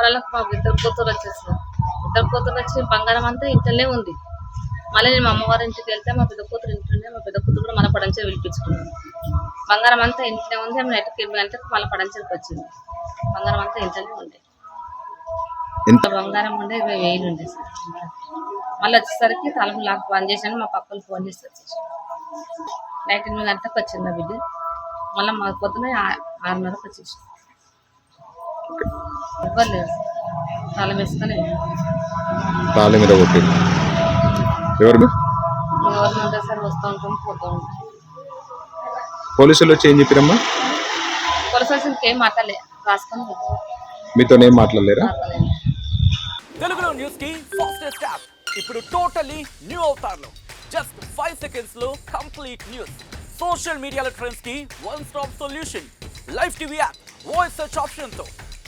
కూరలకు మాకు ఇద్దరు కూతురు వచ్చేసారు ఇద్దరు కూతురు వచ్చి బంగారం అంతా ఇంట్లోనే ఉంది. మళ్ళీ నేను మా అమ్మవారి ఇంటికి వెళ్తే మా పెద్ద కూతురు ఇంట్లోనే మా పెద్ద కూతురు కూడా మళ్ళీ పడంచెలు పిలిపించుకున్నాను బంగారం అంతా ఇంట్లోనే ఉంది. ఆమె నెట్కి ఎనిమిది గంటలకు మళ్ళీ పడంచెలకు వచ్చింది. బంగారం అంతా ఇంట్లోనే ఉంది. ఎంత? బంగారం ఉండే ఇరవై వేలు ఉండే సార్. మళ్ళీ వచ్చేసరికి తలుపు లాక్ బంద్ చేశాను. మా పక్కలు ఫోన్ చేసి వచ్చేసి నైట్ ఎనిమిది గంటలకు వచ్చింది ఆ బిడ్డ. మళ్ళీ మా పొద్దున ఆరున్నరకు వచ్చేసి ఎవ్వరు లేరు తాళం వేసుకొని. తాళి మీద కొట్టి. ఎవరు ఎవరు ఉంటే సార్ వస్తూ ఉంటాం పోతూ ఉంటాం. పోలీసులు వచ్చి ఏం చెప్పారమ్మా? పోలీసు వాళ్ళకి ఏం మాట్లాడలే రాసుకొని పోతాం. మీతో ఏం మాట్లాడలేరా. తెలుగులో న్యూస్కి ఫాస్టెస్ట్ యాప్. ఇప్పుడు టోటలీ న్యూ అవతార్లో. జస్ట్ ఫైవ్ సెకండ్స్లో కంప్లీట్ న్యూస్. సోషల్ మీడియాలో ట్రెండ్స్కి one stop solution. Live TV app voice search ఆప్షన్తో